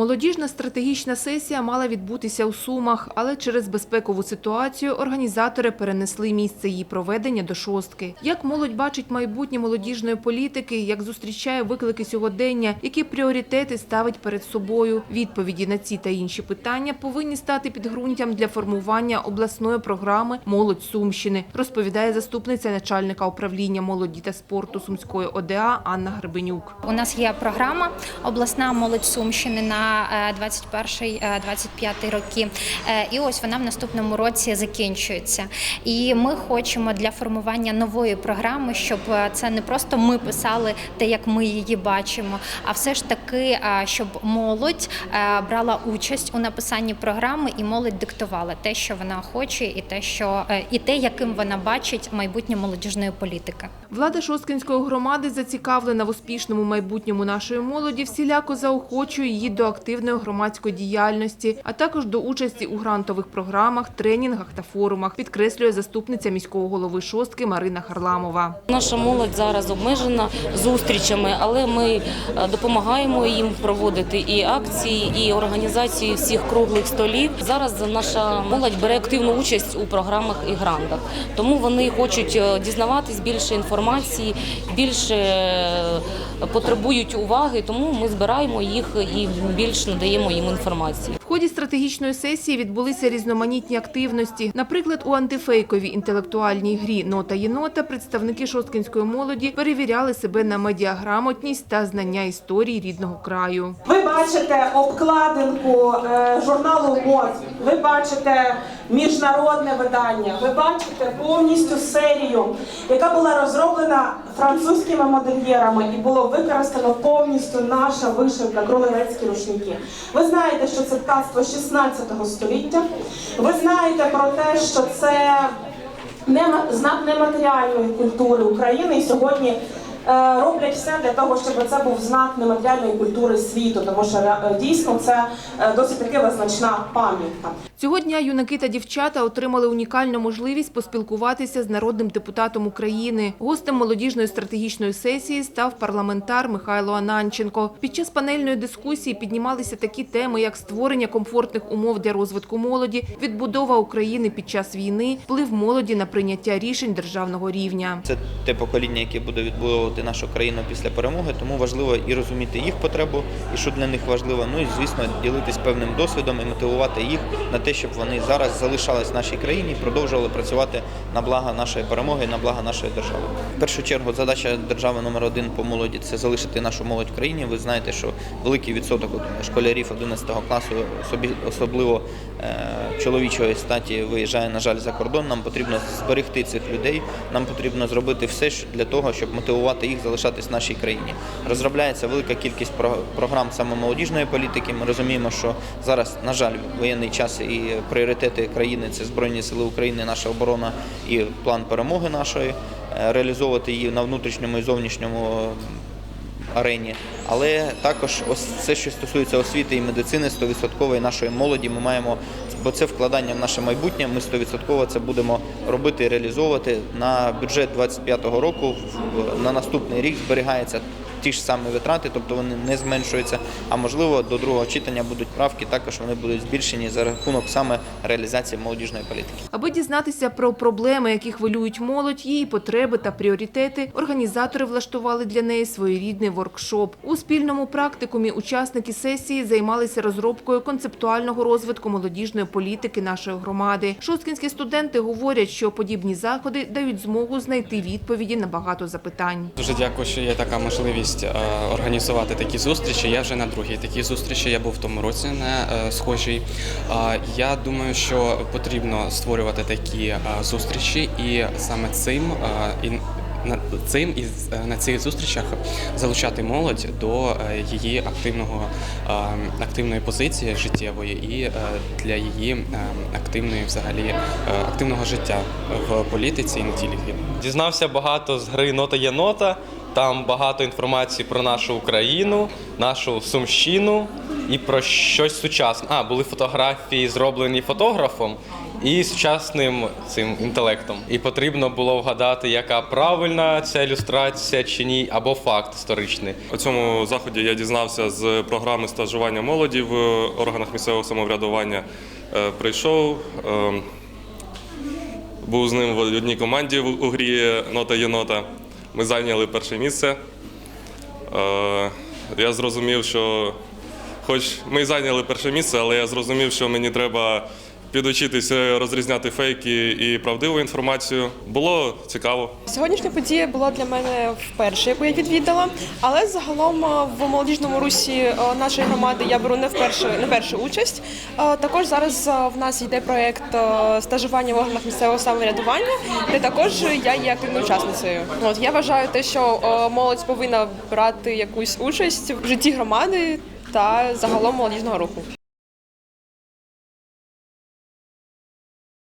Молодіжна стратегічна сесія мала відбутися у Сумах, але через безпекову ситуацію організатори перенесли місце її проведення до шостки. Як молодь бачить майбутнє молодіжної політики, як зустрічає виклики сьогодення, які пріоритети ставить перед собою. Відповіді на ці та інші питання повинні стати підґрунтям для формування обласної програми Молодь Сумщини, розповідає заступниця начальника управління молоді та спорту Сумської ОДА Анна Гребенюк. У нас є програма обласна молодь Сумщини на е, 21-25 роки. Е, І ось вона в наступному році закінчується. І ми хочемо для формування нової програми, щоб е, це не просто ми писали те, як ми її бачимо, а все ж таки, е, щоб молодь е, брала участь у написанні програми, і молодь диктувала те, що вона хоче, і те, що е, і те, яким вона бачить майбутнє молодіжної політики. Влада Шосткинської громади зацікавлена в успішному майбутньому нашої молоді, всіляко заохочує її до активної громадської діяльності, а також до участі у грантових програмах, тренінгах та форумах, підкреслює заступниця міського голови Шостки Марина Харламова. Наша молодь зараз обмежена зустрічами, але ми е, допомагаємо їм проводити і акції, і організації всіх круглих столів. Зараз наша молодь бере активну участь у програмах і грантах, тому вони хочуть е, дізнаватись більше інформації, більше е, потребують уваги. Тому ми збираємо їх і більш надаємо їм інформації. В ході стратегічної сесії відбулися різноманітні активності. Наприклад, у антифейковій інтелектуальній грі «Нота єнота» представники шосткинської молоді перевіряли себе на медіаграмотність та знання історії рідного краю. Ви бачите обкладинку е, журналу МОД, ви бачите міжнародне видання, ви бачите повністю серію, яка була розроблена французькими модельєрами і було використано повністю наша вишивка кролевецькі рушники. Ви знаєте, що це ткацтво 16 століття. Ви знаєте про те, що це знак нематеріальної культури України і сьогодні. е, Роблять все для того, щоб це був знак нематеріальної культури світу, тому що е, дійсно це е, досить таки визначна пам'ятка. Цього дня юнаки та дівчата отримали унікальну можливість поспілкуватися з народним депутатом України. Гостем молодіжної стратегічної сесії став парламентар Михайло Ананченко. Під час панельної дискусії піднімалися такі теми, як створення комфортних умов для розвитку молоді, відбудова України під час війни, вплив молоді на прийняття рішень державного рівня. Це те покоління, яке буде відбудовувати нашу країну після перемоги, тому важливо і розуміти їх потребу, і що для них важливо. Ну і звісно, ділитись певним досвідом і мотивувати їх на те, щоб вони зараз залишались в нашій країні і продовжували працювати на благо нашої перемоги, на благо нашої держави. В першу чергу, задача держави номер один по молоді це залишити нашу молодь в країні. Ви знаєте, що великий відсоток школярів 11 класу, особливо е, чоловічої статі, виїжджає, на жаль, за кордон. Нам потрібно зберегти цих людей. Нам потрібно зробити все для того, щоб мотивувати їх залишатись в нашій країні. Розробляється велика кількість про- програм саме молодіжної політики. Ми розуміємо, що зараз, на жаль, воєнний час і пріоритети країни це Збройні Сили України, наша оборона і план перемоги нашої. Е, Реалізовувати її на внутрішньому і зовнішньому арені, але також ось це, що стосується освіти і медицини, 100% нашої молоді, ми маємо, бо це вкладання в наше майбутнє. Ми 100% це будемо робити і реалізовувати на бюджет 25-го року. На наступний рік зберігається ті ж самі витрати, тобто вони не зменшуються. А можливо, до другого читання будуть правки, також вони будуть збільшені за рахунок саме реалізації молодіжної політики. Аби дізнатися про проблеми, які хвилюють молодь, її потреби та пріоритети, організатори влаштували для неї своєрідний воркшоп. У спільному практикумі учасники сесії займалися розробкою концептуального розвитку молодіжної політики нашої громади. Шосткінські студенти говорять, що подібні заходи дають змогу знайти відповіді на багато запитань. Дуже дякую, що є така можливість е, організувати такі зустрічі. Я вже на другій такій зустрічі. Я був в тому році на е, схожій. Я думаю, що потрібно створювати такі е, зустрічі, і саме цим і на цим і на цих зустрічах залучати молодь до її активного активної позиції життєвої і для її активної взагалі активного життя в політиці і не тільки. Дізнався багато з гри Нота є нота. Там багато інформації про нашу Україну, нашу Сумщину і про щось сучасне. А, були фотографії, зроблені фотографом. і сучасним цим інтелектом. І потрібно було вгадати, яка правильна ця ілюстрація чи ні, або факт історичний. У цьому заході я дізнався з програми стажування молоді в органах місцевого самоврядування. Е, Прийшов, е, був з ним в одній команді в- грі Нота єнота. Ми зайняли перше місце. Е, Я зрозумів, що хоч ми зайняли перше місце, але я зрозумів, що мені треба підучитися розрізняти фейки і правдиву інформацію. Було цікаво. Сьогоднішня подія була для мене вперше, яку я відвідала. Але загалом е, в молодіжному русі е, нашої громади я беру не вперше не першу участь. Е, Також зараз в нас йде проєкт е, стажування в органах місцевого самоврядування, де також я є активною учасницею. От я вважаю те, що молодь повинна брати якусь участь в житті громади та загалом молодіжного руху.